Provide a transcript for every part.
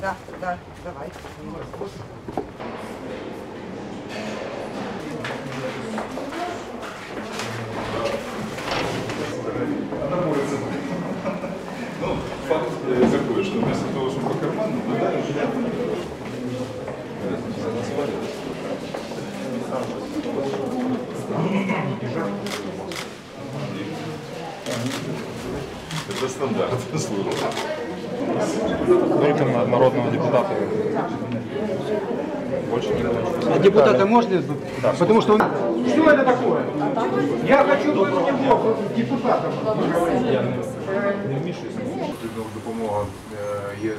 Да, да, давай. Она борется. Ну, факт э, такой, что вместо того, чтобы по карману, ну мы дали Это стандарт службы. Только на народного депутата. Больше не будет. А депутата можно? Потому что он... Что это такое? Я хочу быть его депутатом. Потрібна допомога е, є е,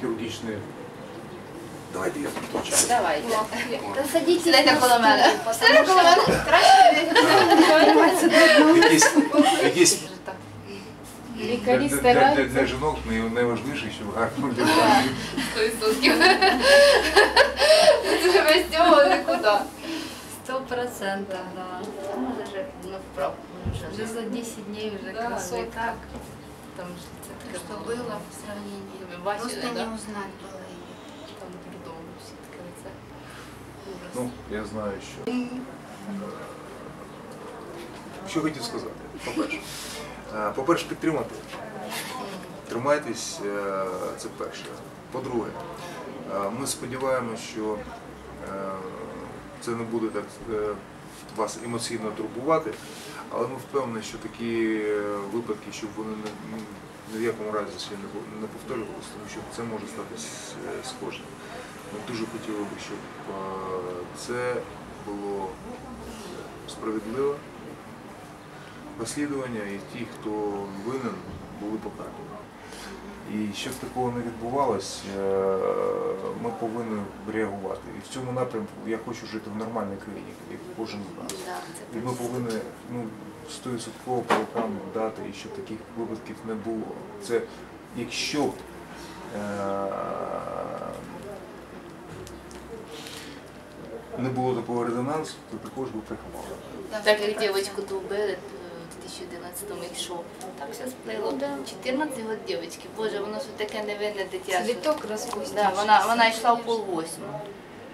хірургічні. Давайте я тут Давайте. Садіть Сідайте коло мене. Сідайте коло мене. Краще. Якісь, якісь Лікарі для, для, для, стараються. для жінок най- найважливіше, щоб гарно лежати. Сто відсотків. Це без цього нікуди. Сто процентов, да. Може вже ну, вправ. Уже за 10 дней уже Да, красота. и так. Там же це таке Что было в сравнении? Ви бачили, Просто да? не узнать было Ну, я знаю, що. Що хотів сказати? По-перше, Е, по-перше, підтримати. Тримайтесь, е, це перше. По-друге, е, ми сподіваємося, що е, це не буде так вас емоційно турбувати, але ми впевнені, що такі випадки, щоб вони ні в якому разі не, повторювалися, тому що це може кожним. Ми дуже хотіли би, щоб це було справедливо розслідування і ті, хто винен, були покарані. І щоб такого не відбувалось, е, ми повинні реагувати. І в цьому напрямку я хочу жити в нормальній країні, як кожен з нас. І ми повинні ну, 100% по рукам дати, і щоб таких випадків не було. Це якщо б е- не було такого резонансу, то також би приховали. Так як дівчинку ту вбили е, в 2011-му, і що? Так все сплило. 14 років дівчинки, боже, воно ж таке невинне дитя. Цветок распустил. Да, вона, вона йшла в пол восьму.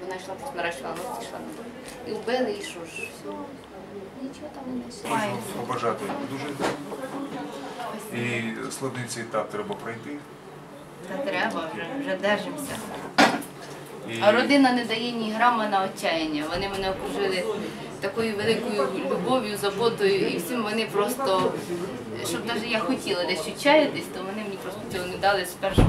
Вона йшла просто наращила ногті, йшла. І вбили, і що ж, все. Нічого там не Можу побажати дуже. І складний цей етап треба пройти. Та треба, вже, вже держимося. А родина не дає ні грама на отчаяння. Вони мене окружили такою великою любов'ю, заботою, і всім вони просто, щоб навіть я хотіла десь відчаятись, то вони мені просто цього не дали з першого.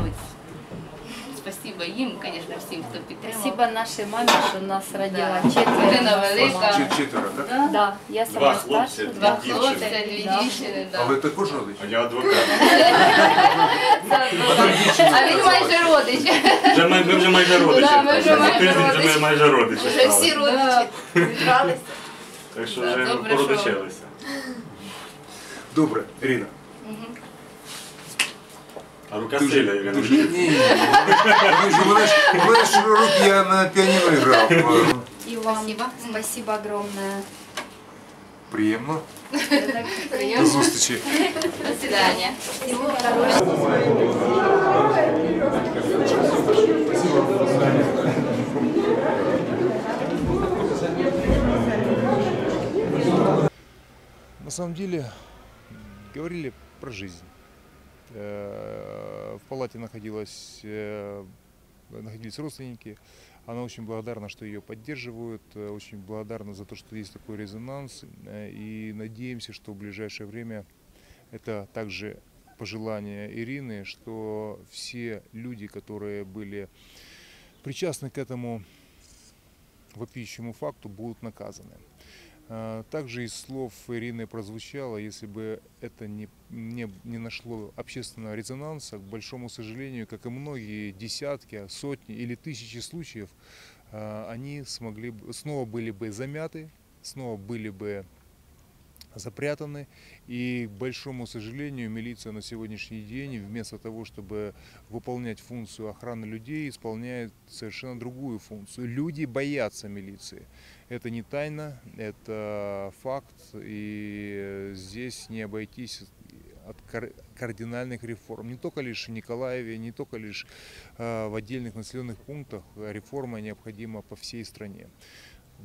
Спасибо їм, звісно, всім, хто підтримав. Спасибо нашей маме, что нас родила Да. четверо. Велика. Чи- четверо, так? Да? Да, я сама Два хлопці, старшая. Два Дівчини. хлопці, дві Да. дівчини. А Да. ви також родичі? А я адвокат. А він майже родич. Вже ми, ми вже майже родичі. Да, ми вже За майже тиждень вже родичі. майже родичі. Вже всі родичі зібралися. Так що Да, вже добре, що- породичилися. Добре, Ірина. А рука Дуже, сильна, Ірина. дуже. Ні, ні, ні. Ви ж- Мене ж, мене ж руки я на піаніно грав. И вам спасибо огромное. Приємно. До зустрічі. До свидання. На самом деле говорили про жизнь. Э, В палате находилась, э, находились родственники. Она очень благодарна, что ее поддерживают, э, очень благодарна за то, что есть такой резонанс. И надеемся, что в ближайшее время это также пожелание Ирины, что все люди, которые были причастны к этому вопиющему факту, будут наказаны. А, Также из слов Ирины прозвучало, если бы это не, не, не нашло общественного резонанса, к большому сожалению, как и многие десятки, сотни или тысячи случаев, а, они смогли, снова были бы замяты, снова были бы запрятаны. И, к большому сожалению, милиция на сегодняшний день, вместо того, чтобы выполнять функцию охраны людей, исполняет совершенно другую функцию. Люди боятся милиции. Это не тайна, это факт, и здесь не обойтись от кар- кардинальных реформ. Не только лишь в Николаеве, не только лишь э, в отдельных населенных пунктах. Реформа необходима по всей стране.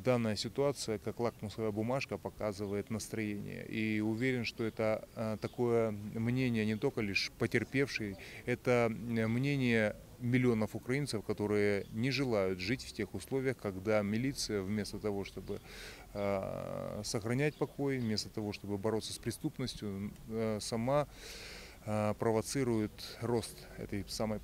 Данная ситуация, как лакмусовая бумажка, показывает настроение. И уверен, что это э, такое мнение не только лишь потерпевший, это э, мнение миллионов украинцев, которые не желают жить в тех условиях, когда милиция вместо того, чтобы э, сохранять покой, вместо того, чтобы бороться с преступностью, э, сама э, провоцирует рост этой самой